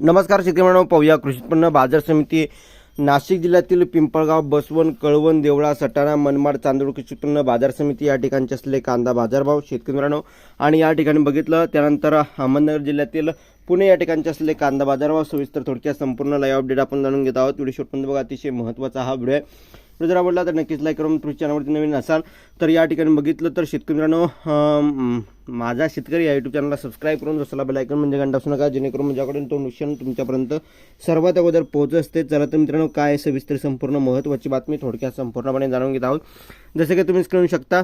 नमस्कार शेतकरी पाहूया कृषी उत्पन्न बाजार समिती नाशिक जिल्ह्यातील पिंपळगाव बसवण कळवण देवळा सटाणा मनमाड चांदूर कृषी उत्पन्न बाजार समिती या ठिकाणचे असले कांदा बाजारभाव शेतकरी मित्रांनो आणि या ठिकाणी बघितलं त्यानंतर अहमदनगर जिल्ह्यातील पुणे या ठिकाणचे असले कांदा बाजारभाव सविस्तर थोडक्यात संपूर्ण लाईव्ह अपडेट आपण जाणून घेत आहोत. व्हिडिओ शॉटपर्यंत बघा अतिशय महत्त्वाचा हा व्हिडिओ आहे. व्हिडिओ जर आवडला तर नक्कीच लाईक करून तुमच्या चॅनलवरती नवीन असाल तर या ठिकाणी बघितलं तर शेतकरी मित्रांनो माझा शेतकरी या यूट्यूब चॅनलला सबस्क्राईब करून जसला बेलायकन म्हणजे घंटा असू नका जेणेकरून माझ्याकडून तो नुकसान तुमच्यापर्यंत सर्वात अगोदर पोहोचत असते. चला तर मित्रांनो काय सविस्तर संपूर्ण महत्त्वाची बातमी थोडक्यात संपूर्णपणे जाणून घेत आहोत. जसं की तुम्ही स्क्रीन शकता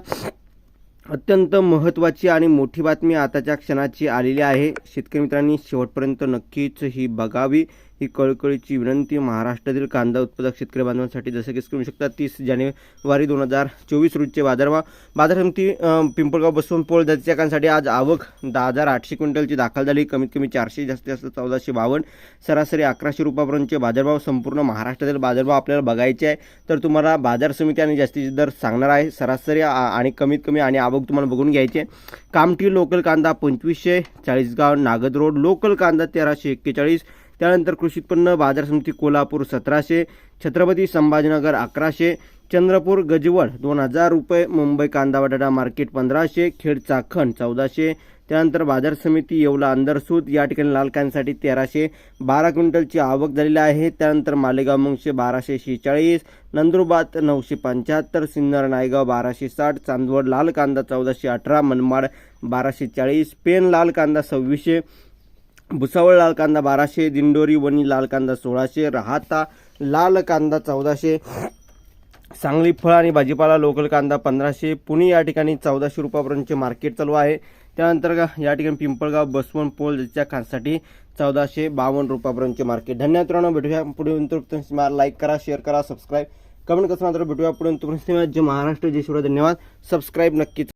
अत्यंत महत्त्वाची आणि मोठी बातमी आताच्या क्षणाची आलेली आहे. शेतकरी मित्रांनी शेवटपर्यंत नक्कीच ही बघावी. ही कळकळीची विनंती महाराष्ट्रातील कांदा उत्पादक शेतकरी बांधवांसाठी. जसं की करू शकता तीस जानेवारी दोन हजार चोवीस रोजचे बाजारभाव. बाजार समिती पिंपळगाव बसवून पोळ जातीच्या कांसाठी आज आवक दहा हजार आठशे क्विंटलची दाखल झाली. कमीत कमी चारशे जास्तीत जास्त चौदाशे बावन्न. सरासरी अकराशे रुपयापर्यंतचे बाजारभाव संपूर्ण महाराष्ट्रातील बाजारभाव आपल्याला बघायचे आहे. तर तुम्हाला बाजार समिती आणि जास्तीचे दर सांगणार आहे. सरासरी आणि कमीत कमी आणि आवक तुम्हाला बघून घ्यायची आहे. कामठी लोकल कांदा पंचवीसशे चाळीसगाव नागद रोड लोकल कांदा तेराशे एक्केचाळीस. त्यानंतर कृषी उत्पन्न बाजार समिती कोल्हापूर सतराशे छत्रपती संभाजीनगर अकराशे चंद्रपूर गजवळ दोन हजार रुपये मुंबई कांदा बटाटा मार्केट पंधराशे खेड चाखण चौदाशे त्यानंतर बाजार समिती येवला अंदरसूद या ठिकाणी लाल कांद्यासाठी तेराशे बारा क्विंटलची आवक झालेली आहे. त्यानंतर मालेगाव मुंगशे बाराशे शेहेचाळीस नंदुरबाद नऊशे पंच्याहत्तर सिन्नर नायगाव बाराशे साठ चांदवड लाल कांदा चौदाशे अठरा मनमाड बाराशे चाळीस पेन लाल कांदा सव्वीसशे भुसावळ लाल कांदा बाराशे दिंडोरी वणी लाल कांदा सोळाशे राहाता लाल कांदा चौदाशे सांगली फळ आणि भाजीपाला लोकल कांदा पंधराशे पुणे या ठिकाणी चौदाशे रुपयापर्यंतचे मार्केट चालू आहे. त्यानंतर या ठिकाणी पिंपळगाव बसवण पोल ज्याच्या खांसाठी चौदाशे बावन्न रुपयापर्यंतचे मार्केट. धन्यवाद मित्रांनो भेटूया पुढे तुम्ही लाईक करा शेअर करा सबस्क्राईब कमेंट कसं मात्र भेटूया पुढे तुम्ही जे महाराष्ट्र जे शिवराय. धन्यवाद. सबस्क्राईब नक्कीच.